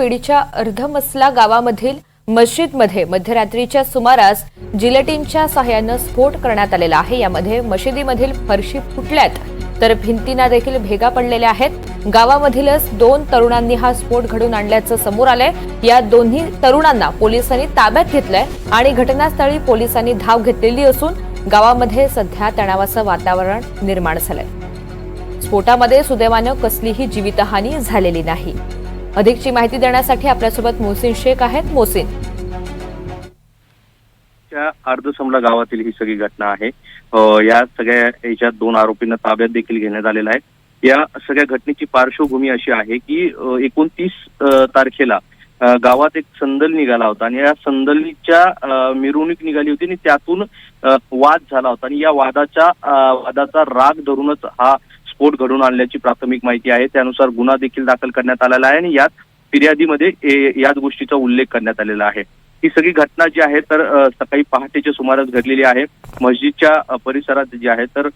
बीडच्या अर्धमसला गावामधील मस्जिदमध्ये मध्यरात्रीच्या सुमारास जिलेटिनच्या सहाय्यानं स्फोट करण्यात आलेला आहे. यामध्ये मशिदीमधील फरशी फुटल्यात तर भिंतींना देखील भेगा पडलेल्या आहेत. गावामधीलच दोन तरुणांनी हा स्फोट घडून आणल्याचं समोर आलंय. या दोन्ही तरुणांना पोलिसांनी ताब्यात घेतलंय आणि घटनास्थळी पोलिसांनी धाव घेतलेली असून गावामध्ये सध्या तणावाचं वातावरण निर्माण झालंय. स्फोटामध्ये सुदैवानं कसलीही जीवितहानी झालेली नाही. अधिकची माहिती देण्यासाठी आपल्यासोबत मोहसिन शेख आहेत. मोहसिन. अर्धसमला गावातील ही सगळी घटना आहे. या सगळ्या याच्यात दोन आरोपींना ताब्यात देखील घेण्यात आलेला आहे. या सगळ्या घटनेची पार्श्वभूमी अशी आहे की एकोणतीस तारखेला गावात एक संदल निघाला होता आणि या संदलीच्या मिरवणूक निघाली होती आणि त्यातून वाद झाला होता आणि या वादाच्या वादाचा राग धरूनच हा स्फोट घडून आणल्याची प्राथमिक माहिती आहे. त्यानुसार गुन्हा देखील दाखल करण्यात आलेला आहे आणि यात फिर्यादीमध्ये याच गोष्टीचा उल्लेख करण्यात आलेला आहे. ही सगळी घटना जी आहे तर सकाळी पहाटेच्या सुमारास घडलेली आहे. मस्जिदच्या परिसरात जे आहे तर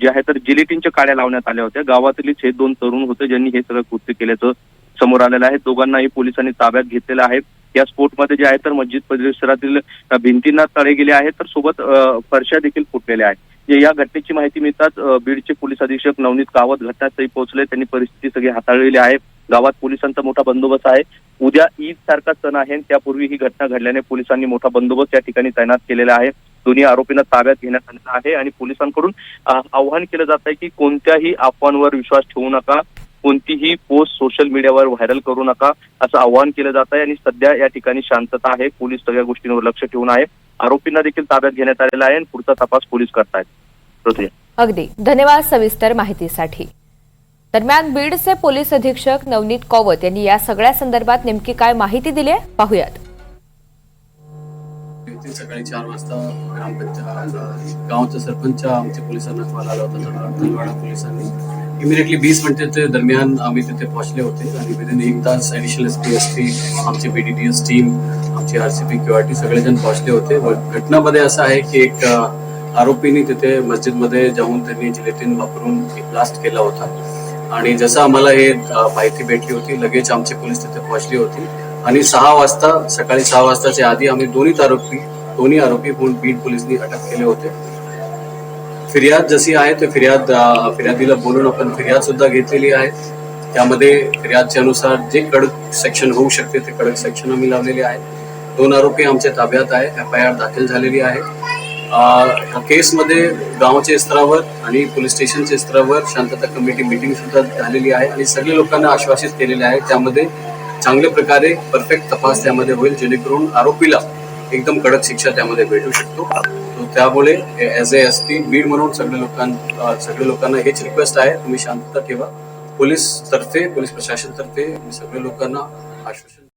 जे आहे तर जिलेटिनच्या काड्या लावण्यात आल्या होत्या. गावातीलच हे दोन तरुण होते ज्यांनी हे सगळं कृत्य केल्याचं समोर आलेलं आहे. दोघांनाही पोलिसांनी ताब्यात घेतलेलं आहे. या स्फोटमध्ये जे आहे तर मस्जिद परिसरातील भिंतींना तळे गेले आहेत. तर सोबत फरशा देखील फुटलेल्या आहेत. या घटनेची माहिती मिळतात बीडचे पोलीस अधीक्षक नवनीत कावत घटनास्थळी पोहोचले. त्यांनी परिस्थिती सगळी हाताळलेली आहे. गावात पोलिसांचा मोठा बंदोबस्त आहे. उद्या ईद सारखा सण आहे त्यापूर्वी ही घटना घडल्याने पोलिसांनी मोठा बंदोबस्त या ठिकाणी तैनात केलेला आहे. दोन्ही आरोपींना ताब्यात घेण्यात आलेला आहे आणि पोलिसांकडून आव्हान आवाहन केलं जात आहे की कोणत्याही अफवांवर विश्वास ठेवू नका. कोणतीही पोस्ट सोशल मीडियावर व्हायरल करू नका असं आवाहन केलं जात आहे आणि सध्या या ठिकाणी शांतता आहे. पोलीस सगळ्या गोष्टींवर लक्ष ठेवून आहे. आरोपींना देखील ताब्यात घेण्यात आलेला आहे आणि पुढचा तपास पोलीस करतायत. अगदी. धन्यवाद सविस्तर माहितीसाठी. दरम्यान बीडचे पोलीस अधीक्षक नवनीत कौवत यांनी या सगळ्या संदर्भात नेमकी काय माहिती दिली आहे? पाहुयात. सकाळी चार वाजता ग्रामपंचायत गावचा सरपंच आमच्या पोलिसांना कॉल आला होता तलवाडा पोलिसांनी. इमिडिएटली वीस मिनिटाच्या दरम्यान आम्ही तिथे पोहोचले होते आणि विदिन एक तास additional S P S T आमची B D T S team आमची R C P Q R T सगळेजण पोहोचले होते. व घटनामध्ये असं आहे की एक आरोपींनी तिथे मस्जिदमध्ये जाऊन त्यांनी जिलेटिन वापरून ब्लास्ट केला होता. आणि जसं आम्हाला हे माहिती भेटली होती लगेच आमचे पोलीस तिथे पोहोचली होती. आणि सहा वाजता सकाळी सहा वाजताच्या आधी आम्ही दोन्ही आरोपी दोन्ही आरोपी म्हणून बीड पोलिसांनी अटक केले होते. फिर्याद जशी आहे ते फिर्याद फिर्यादीला बोलून आपण फिर्याद सुद्धा घेतलेली आहे. त्यामध्ये फिर्यादच्या अनुसार जे कडक सेक्शन होऊ शकते ते कडक सेक्शन आम्ही लावलेले आहे. दोन आरोपी आमच्या ताब्यात आहे एफ आय आर दाखल झालेली आहे. ह्या केसमध्ये गावाच्या स्तरावर आणि पोलीस स्टेशनच्या स्तरावर शांतता कमिटी मिटिंग सुद्धा झालेली आहे आणि सगळे लोकांना आश्वासित केलेले आहे. त्यामध्ये चांगल्या प्रकारे परफेक्ट तपास त्यामध्ये होईल जेणेकरून आरोपीला एकदम कडक शिक्षा त्यामध्ये भेटू शकतो. त्यामुळे as A S T Beed म्हणून सगळ्या लोकांना सगळ्या लोकांना हेच रिक्वेस्ट आहे तुम्ही शांतता ठेवा. पोलीस तर्फे पोलीस प्रशासन तर्फे मी सगळ्या लोकांना आश्वासन